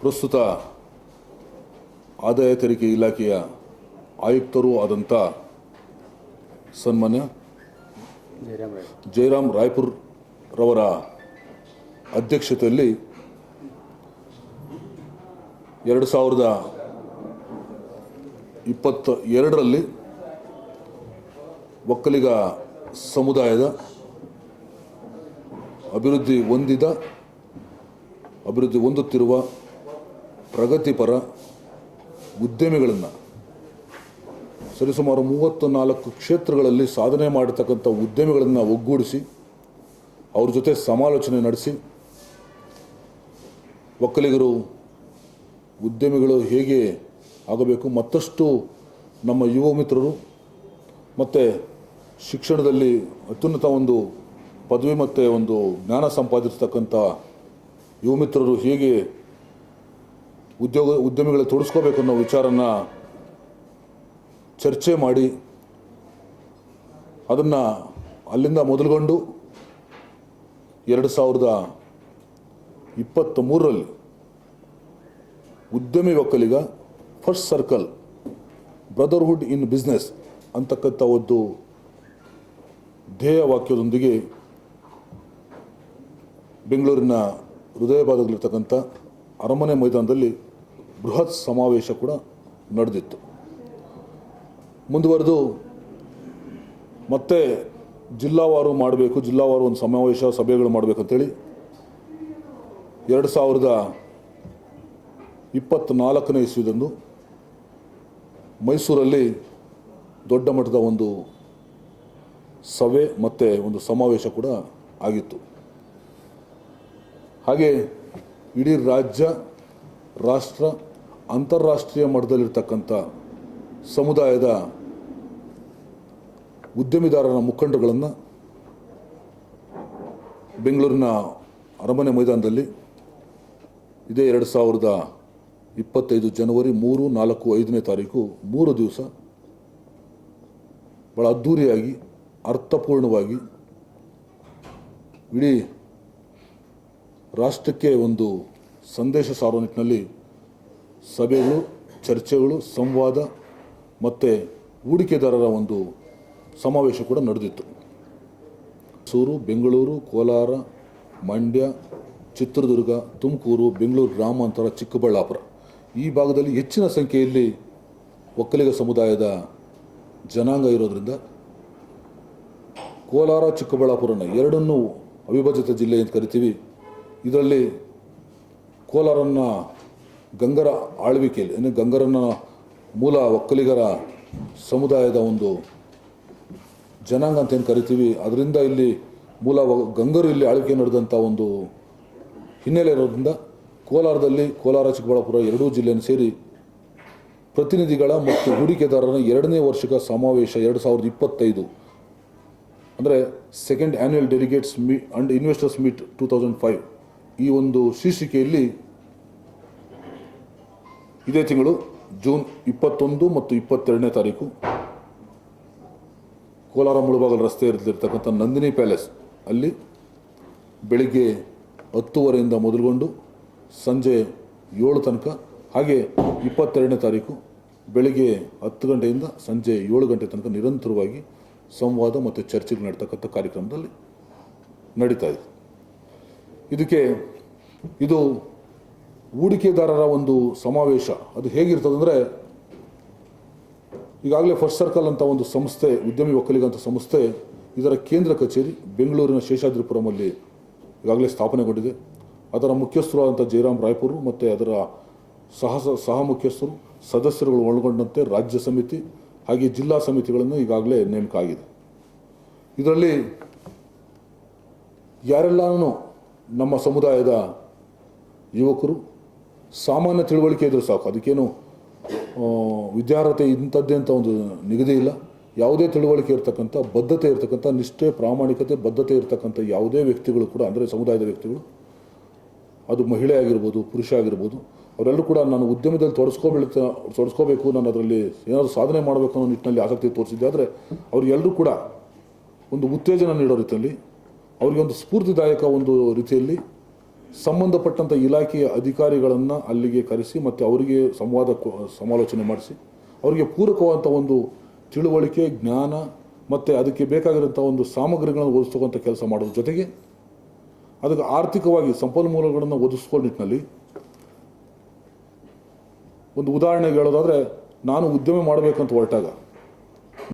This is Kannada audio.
ಪ್ರಸ್ತುತ ಆದಾಯ ತೆರಿಗೆ ಇಲಾಖೆಯ ಆಯುಕ್ತರೂ ಆದಂಥ ಸನ್ಮಾನ್ಯ ಜಯರಾಮ್ ರಾಯ್ ರಾಯ್ಪುರ್ ರವರ ಅಧ್ಯಕ್ಷತೆಯಲ್ಲಿ ಎರಡು ಸಾವಿರದ ಇಪ್ಪತ್ತ ಎರಡರಲ್ಲಿ ಒಕ್ಕಲಿಗ ಸಮುದಾಯದ ಅಭಿವೃದ್ಧಿ ಹೊಂದಿದ, ಅಭಿವೃದ್ಧಿ ಹೊಂದುತ್ತಿರುವ ಪ್ರಗತಿಪರ ಉದ್ಯಮಿಗಳನ್ನು ಸರಿಸುಮಾರು ಮೂವತ್ತು ನಾಲ್ಕು ಕ್ಷೇತ್ರಗಳಲ್ಲಿ ಸಾಧನೆ ಮಾಡತಕ್ಕಂಥ ಉದ್ಯಮಿಗಳನ್ನು ಒಗ್ಗೂಡಿಸಿ, ಅವ್ರ ಜೊತೆ ಸಮಾಲೋಚನೆ ನಡೆಸಿ, ಒಕ್ಕಲಿಗರು, ಉದ್ಯಮಿಗಳು ಹೇಗೆ ಆಗಬೇಕು ಮತ್ತಷ್ಟು ನಮ್ಮ ಯುವ ಮಿತ್ರರು ಮತ್ತು ಶಿಕ್ಷಣದಲ್ಲಿ ಅತ್ಯುನ್ನತ ಒಂದು ಪದವಿ ಮತ್ತು ಒಂದು ಜ್ಞಾನ ಸಂಪಾದಿಸ್ತಕ್ಕಂಥ ಯುವ ಮಿತ್ರರು ಹೇಗೆ ಉದ್ಯೋಗ, ಉದ್ಯಮಿಗಳ ತೊಡಸ್ಕೋಬೇಕು ಅನ್ನೋ ವಿಚಾರನ ಚರ್ಚೆ ಮಾಡಿ ಅದನ್ನು ಅಲ್ಲಿಂದ ಮೊದಲುಗೊಂಡು ಎರಡು ಸಾವಿರದ ಇಪ್ಪತ್ತ ಮೂರರಲ್ಲಿ ಉದ್ಯಮಿ Okkaliga first circle brotherhood in business ಅಂತಕ್ಕಂಥ ಒಂದು ಧ್ಯೇಯ ವಾಕ್ಯದೊಂದಿಗೆ ಬೆಂಗಳೂರಿನ ಹೃದಯ ಭಾಗದಲ್ಲಿರ್ತಕ್ಕಂಥ ಅರಮನೆ ಮೈದಾನದಲ್ಲಿ ಬೃಹತ್ ಸಮಾವೇಶ ಕೂಡ ನಡೆದಿತ್ತು. ಮುಂದುವರೆದು ಮತ್ತೆ ಜಿಲ್ಲಾವಾರು ಮಾಡಬೇಕು ಜಿಲ್ಲಾವಾರು ಒಂದು ಸಮಾವೇಶ ಸಭೆಗಳು ಮಾಡಬೇಕಂತೇಳಿ ಎರಡು ಸಾವಿರದ ಇಪ್ಪತ್ತ್ನಾಲ್ಕನೇ ಇಸ್ವಿದಂದು ಮೈಸೂರಲ್ಲಿ ದೊಡ್ಡ ಮಟ್ಟದ ಒಂದು ಸಭೆ ಮತ್ತು ಒಂದು ಸಮಾವೇಶ ಕೂಡ ಆಗಿತ್ತು. ಹಾಗೆ ಇಡೀ ರಾಜ್ಯ, ರಾಷ್ಟ್ರ ಅಂತಾರಾಷ್ಟ್ರೀಯ ಮಟ್ಟದಲ್ಲಿರ್ತಕ್ಕಂಥ ಸಮುದಾಯದ ಉದ್ಯಮಿದಾರರ ಮುಖಂಡರುಗಳನ್ನು ಬೆಂಗಳೂರಿನ ಅರಮನೆ ಮೈದಾನದಲ್ಲಿ ಇದೇ ಎರಡು ಸಾವಿರದ ಇಪ್ಪತ್ತೈದು ಜನವರಿ ಮೂರು, ನಾಲ್ಕು, ಐದನೇ ತಾರೀಕು, ಮೂರು ದಿವಸ ಭಾಳ ಅದ್ಧೂರಿಯಾಗಿ ಅರ್ಥಪೂರ್ಣವಾಗಿ ಇಡೀ ರಾಷ್ಟ್ರಕ್ಕೆ ಒಂದು ಸಂದೇಶ ಸಾರುವ ನಿಟ್ಟಿನಲ್ಲಿ ಸಭೆಗಳು, ಚರ್ಚೆಗಳು, ಸಂವಾದ ಮತ್ತು ಹೂಡಿಕೆದಾರರ ಒಂದು ಸಮಾವೇಶ ಕೂಡ ನಡೆದಿತ್ತು. ಮೈಸೂರು, ಬೆಂಗಳೂರು, ಕೋಲಾರ, ಮಂಡ್ಯ, ಚಿತ್ರದುರ್ಗ, ತುಮಕೂರು, ಬೆಂಗಳೂರು ಗ್ರಾಮಾಂತರ, ಚಿಕ್ಕಬಳ್ಳಾಪುರ. ಈ ಭಾಗದಲ್ಲಿ ಹೆಚ್ಚಿನ ಸಂಖ್ಯೆಯಲ್ಲಿ ಒಕ್ಕಲಿಗ ಸಮುದಾಯದ ಜನಾಂಗ ಇರೋದರಿಂದ ಕೋಲಾರ, ಚಿಕ್ಕಬಳ್ಳಾಪುರನ ಎರಡನ್ನೂ ಅವಿಭಜಿತ ಜಿಲ್ಲೆ ಅಂತ ಕರಿತೀವಿ. ಇದರಲ್ಲಿ ಕೋಲಾರನ್ನ ಗಂಗರ ಆಳ್ವಿಕೆಯಲ್ಲಿ, ಅಂದರೆ ಗಂಗರನ ಮೂಲ ಒಕ್ಕಲಿಗರ ಸಮುದಾಯದ ಒಂದು ಜನಾಂಗ ಅಂತ ಏನು ಕರಿತೀವಿ, ಅದರಿಂದ ಇಲ್ಲಿ ಮೂಲ ಗಂಗರು ಇಲ್ಲಿ ಆಳ್ವಿಕೆ ನಡೆದಂಥ ಒಂದು ಹಿನ್ನೆಲೆ ಇರೋದ್ರಿಂದ ಕೋಲಾರದಲ್ಲಿ ಕೋಲಾರ, ಚಿಕ್ಕಬಳ್ಳಾಪುರ ಎರಡೂ ಜಿಲ್ಲೆಯನ್ನು ಸೇರಿ ಪ್ರತಿನಿಧಿಗಳ ಮತ್ತು ಹೂಡಿಕೆದಾರರ ಎರಡನೇ ವರ್ಷದ ಸಮಾವೇಶ ಎರಡು ಸಾವಿರದ ಇಪ್ಪತ್ತೈದು, ಅಂದರೆ second annual delegates meet and investors meet two thousand five ಈ ಒಂದು ಶೀರ್ಷಿಕೆಯಲ್ಲಿ ಇದೇ ತಿಂಗಳು ಜೂನ್ ಇಪ್ಪತ್ತೊಂದು ಮತ್ತು ಇಪ್ಪತ್ತೆರಡನೇ ತಾರೀಕು. ಕೋಲಾರ ಮುಳುಬಾಗಲ್ ರಸ್ತೆಯಲ್ಲಿರ್ತಕ್ಕಂಥ ನಂದಿನಿ ಪ್ಯಾಲೇಸ್. ಅಲ್ಲಿ ಬೆಳಿಗ್ಗೆ ಹತ್ತುವರೆಯಿಂದ ಮೊದಲುಗೊಂಡು ಸಂಜೆ ಏಳು ತನಕ ಹಾಗೆ ಇಪ್ಪತ್ತೆರಡನೇ ತಾರೀಕು ಬೆಳಿಗ್ಗೆ ಹತ್ತು ಗಂಟೆಯಿಂದ ಸಂಜೆ ಏಳು ಗಂಟೆ ತನಕ ನಿರಂತರವಾಗಿ ಸಂವಾದ ಮತ್ತು ಚರ್ಚೆಗಳು ನಡೀತಕ್ಕಂಥ ಕಾರ್ಯಕ್ರಮದಲ್ಲಿ ನಡೀತಾ ಇದೆ. ಇದಕ್ಕೆ ಇದು ಹೂಡಿಕೆದಾರರ ಒಂದು ಸಮಾವೇಶ. ಅದು ಹೇಗಿರ್ತದಂದರೆ ಈಗಾಗಲೇ ಫಸ್ಟ್ ಸರ್ಕಲ್ ಅಂತ ಒಂದು ಸಂಸ್ಥೆ, ಉದ್ಯಮಿ ಒಕ್ಕಲಿಗಂತ ಸಂಸ್ಥೆ, ಇದರ ಕೇಂದ್ರ ಕಚೇರಿ ಬೆಂಗಳೂರಿನ ಶೇಷಾದ್ರಿಪುರಮಲ್ಲಿ ಈಗಾಗಲೇ ಸ್ಥಾಪನೆಗೊಂಡಿದೆ. ಅದರ ಮುಖ್ಯಸ್ಥರು ಆದಂಥ ಜಯರಾಮ್ ರಾಯ್ಪುರ್ ಮತ್ತು ಅದರ ಸಹ ಸಹ ಮುಖ್ಯಸ್ಥರು, ಸದಸ್ಯರುಗಳು ಒಳಗೊಂಡಂತೆ ರಾಜ್ಯ ಸಮಿತಿ ಹಾಗೆ ಜಿಲ್ಲಾ ಸಮಿತಿಗಳನ್ನು ಈಗಾಗಲೇ ನೇಮಕ ಆಗಿದೆ. ಇದರಲ್ಲಿ ಯಾರೆಲ್ಲಾನು ನಮ್ಮ ಸಮುದಾಯದ ಯುವಕರು ಸಾಮಾನ್ಯ ತಿಳುವಳಿಕೆ ಇದ್ರೂ ಸಾಕು. ಅದಕ್ಕೇನು ವಿದ್ಯಾರ್ಹತೆ ಇಂಥದ್ದೇ ಅಂತ ಒಂದು ನಿಗದಿ ಇಲ್ಲ. ಯಾವುದೇ ತಿಳುವಳಿಕೆ ಇರತಕ್ಕಂಥ, ಬದ್ಧತೆ ಇರತಕ್ಕಂಥ, ನಿಷ್ಠೆ, ಪ್ರಾಮಾಣಿಕತೆ, ಬದ್ಧತೆ ಇರತಕ್ಕಂಥ ಯಾವುದೇ ವ್ಯಕ್ತಿಗಳು ಕೂಡ, ಅಂದರೆ ಸಮುದಾಯದ ವ್ಯಕ್ತಿಗಳು, ಅದು ಮಹಿಳೆ ಆಗಿರ್ಬೋದು, ಪುರುಷ ಆಗಿರ್ಬೋದು, ಅವರೆಲ್ಲರೂ ಕೂಡ ನಾನು ಉದ್ಯಮದಲ್ಲಿ ತೊಡಸ್ಕೋಬೀಳ್ತಾ, ತೊಡಸ್ಕೋಬೇಕು, ನಾನು ಅದರಲ್ಲಿ ಏನಾದರೂ ಸಾಧನೆ ಮಾಡಬೇಕು ಅನ್ನೋ ನಿಟ್ಟಿನಲ್ಲಿ ಆಸಕ್ತಿ ತೋರಿಸಿದ್ದೆ. ಆದರೆ ಅವರಿಗೆಲ್ಲರೂ ಕೂಡ ಒಂದು ಉತ್ತೇಜನ ನೀಡೋ ರೀತಿಯಲ್ಲಿ, ಅವರಿಗೆ ಒಂದು ಸ್ಫೂರ್ತಿದಾಯಕ ಒಂದು ರೀತಿಯಲ್ಲಿ ಸಂಬಂಧಪಟ್ಟಂಥ ಇಲಾಖೆಯ ಅಧಿಕಾರಿಗಳನ್ನು ಅಲ್ಲಿಗೆ ಕರೆಸಿ ಮತ್ತು ಅವರಿಗೆ ಸಂವಾದ ಸಮಾಲೋಚನೆ ಮಾಡಿಸಿ. ಅವರಿಗೆ ಪೂರಕವಾದಂಥ ಒಂದು ತಿಳುವಳಿಕೆ, ಜ್ಞಾನ ಮತ್ತು ಅದಕ್ಕೆ ಬೇಕಾಗಿರೋಂಥ ಒಂದು ಸಾಮಗ್ರಿಗಳನ್ನು ಒದಗಿಸ್ತಕ್ಕಂಥ ಕೆಲಸ ಮಾಡೋದ್ರ ಜೊತೆಗೆ ಅದಕ್ಕೆ ಆರ್ಥಿಕವಾಗಿ ಸಂಪನ್ಮೂಲಗಳನ್ನು ಒದಗಿಸ್ಕೊಳ್ಳೋ ನಿಟ್ಟಿನಲ್ಲಿ ಒಂದು ಉದಾಹರಣೆಗೆ ಹೇಳೋದಾದರೆ ನಾನು ಉದ್ಯಮ ಮಾಡಬೇಕಂತ ಹೊರಟಾಗ